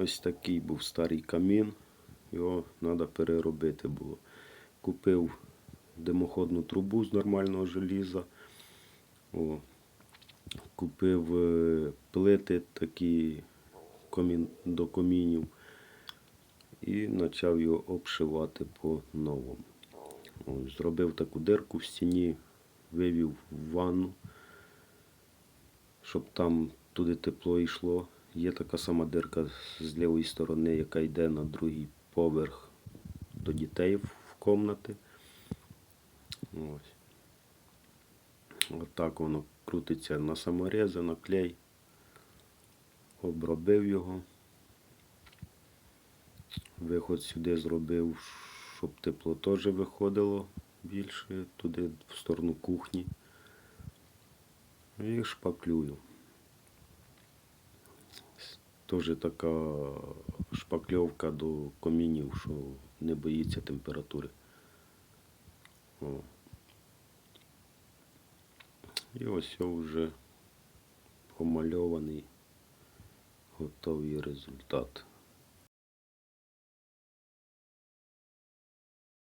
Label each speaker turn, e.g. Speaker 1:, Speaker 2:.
Speaker 1: ось такий був старий камін. Його треба переробити було. Купив димоходну трубу з нормального желіза. О. Купив е, плити такі комін, до комінів і почав його обшивати по-новому. Ось, Зробив таку дирку в стіні, вивів в ванну, щоб там туди тепло йшло. Є така сама дирка з лівої сторони, яка йде на другий поверх до дітей в кімнати. Ось. Отак воно крутиться на саморези, на клей. Обробив його. Виход сюди зробив, щоб тепло теж виходило більше туди, в сторону кухні. І шпаклюю. Теж така шпакльовка до комінів, що не боїться температури. О. І ось вже помальований готовий результат.